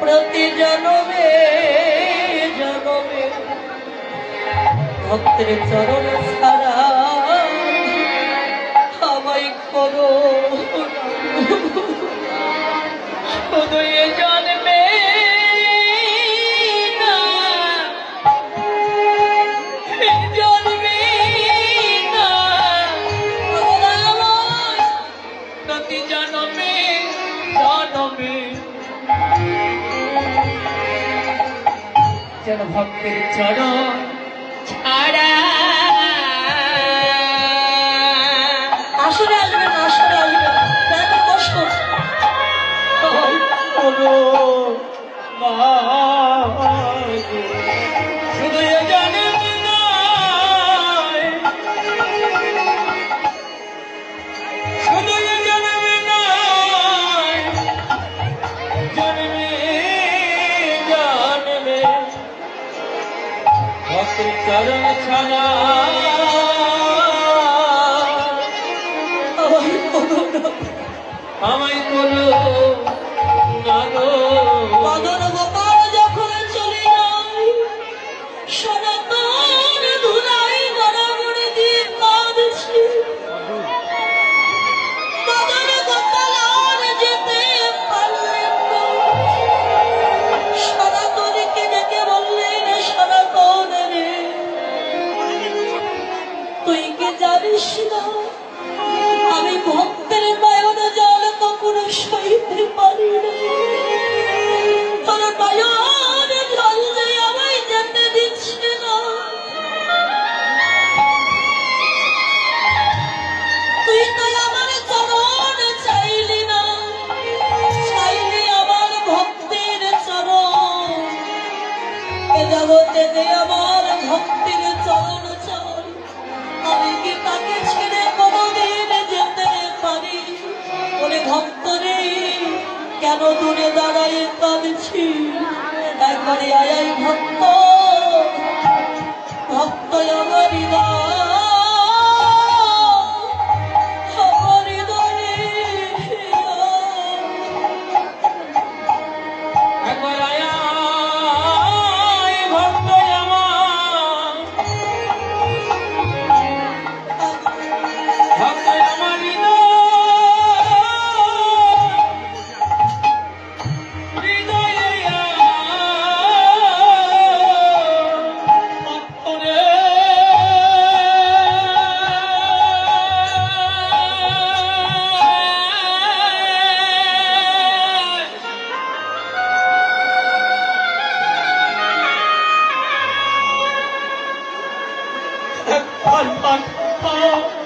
প্রতি জনমে জনমে ভক্তের চরণ ছাড়া প্রতি জনমে জনমে। যেন ভক্তের চরণ ছাড়া চরণ ছাড়া আমায় কোনো কেটে দে আমার ভক্তির চরণ চরণ। আমি কি তাকে ছেড়ে কোনোদিন যেতে পারি? বলে ভক্ত রে, কেন দূরে দাঁড়ায় কাঁদছি? একবারে আয়াই ভক্ত 万般苦。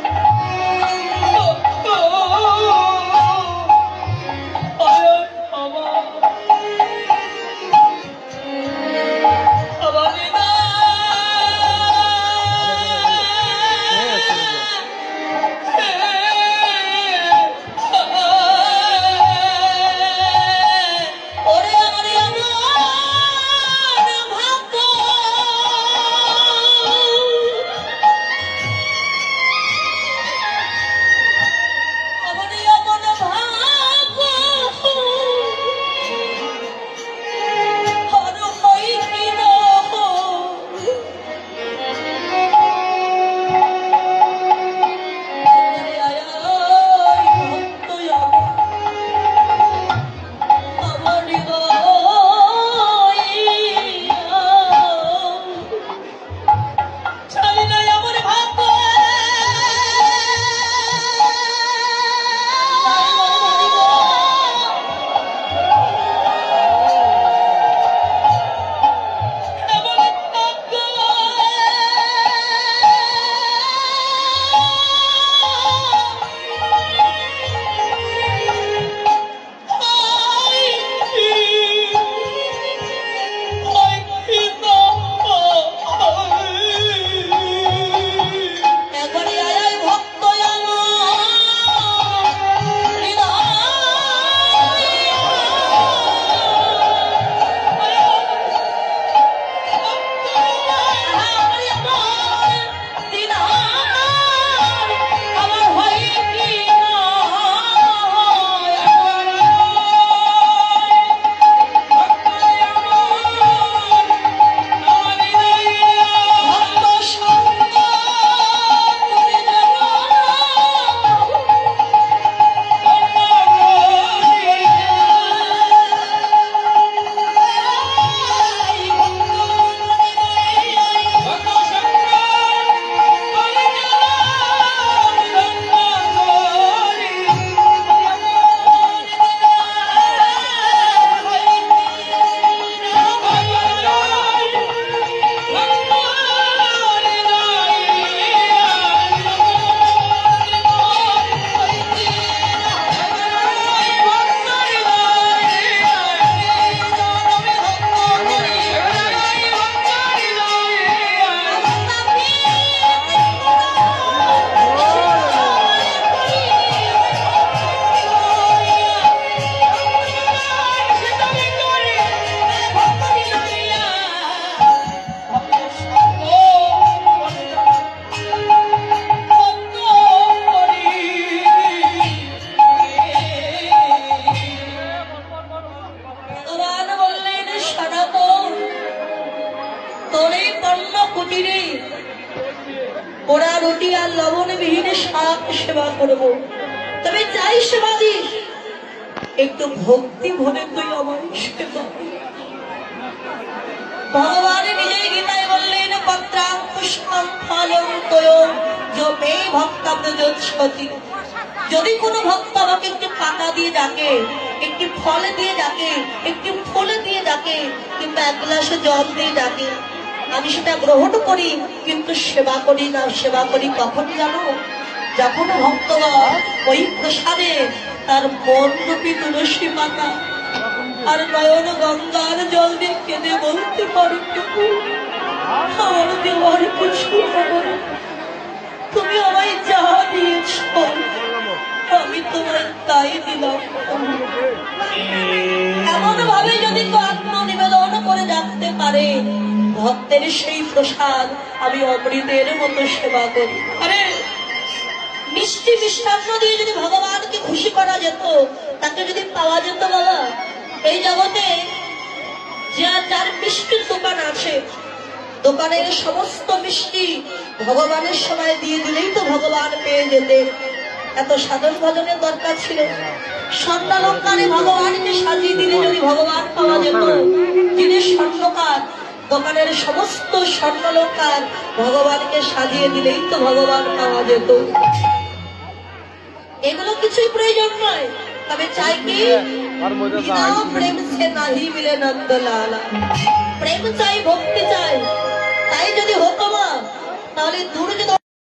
ফকিরে ওরা রুটি আর লবণ বিহীনে শাক সেবা করব। তবে যাই সেবা দিস একটু ভক্তি ভরে তুই আমার সেবা ভগবান নিজেই গীতায় বললেন যদি কোনো ভক্ত আমাকে একটি পাতা দিয়ে ডাকে, একটি ফলে দিয়ে ডাকে, একটি ফুল দিয়ে ডাকে, কিংবা এক গ্লাসে জল দিয়ে ডাকে আমি সেটা গ্রহণ করি, কিন্তু সেবা করি না, সেবা করি কখন জানো? যখন ভক্তগণ ওই প্রসাদে তার মন রূপী তুলসী পাতা আর নয়ন গঙ্গার জল দিয়ে কেঁদে বলতে পারে আমার দেওয়ার কিছু তুমি আমায় যা দিয়েছ, আমি তোমায় তাই দিলাম। এমন ভাবে যদি কেউ আত্মনিবেদন করে রাখতে পারে ভক্তের সেই প্রসাদ, আমি অমৃতের মতো সেবা করি। আরে, মিষ্টি মিষ্টান্ন দিয়ে যদি ভগবানকে খুশি করা যেত, তাকে যদি পাওয়া যেত বাবা, এই জগতে যা যার মিষ্টির দোকান আছে, দোকানের সমস্ত মিষ্টি ভগবানের সময় দিয়ে দিলেই তো ভগবান পেয়ে যেতেন। এত সাধন ভজনের দরকার ছিল। স্বর্ণালঙ্কারে ভগবানকে সাজিয়ে দিলে যদি ভগবান পাওয়া যেত, যিনি স্বর্ণকার দোকানের সমস্ত স্বর্ণলঙ্কার ভগবানকে সাজিয়ে দিলেই তো ভগবান পাওয়া যেত। এগুলো কিছুই প্রয়োজন নয় তবে চাই কি? প্রেম সে নাহি মিলে প্রেম চাই ভক্তি চাই। তাই যদি হোক মা তাহলে দূর যদি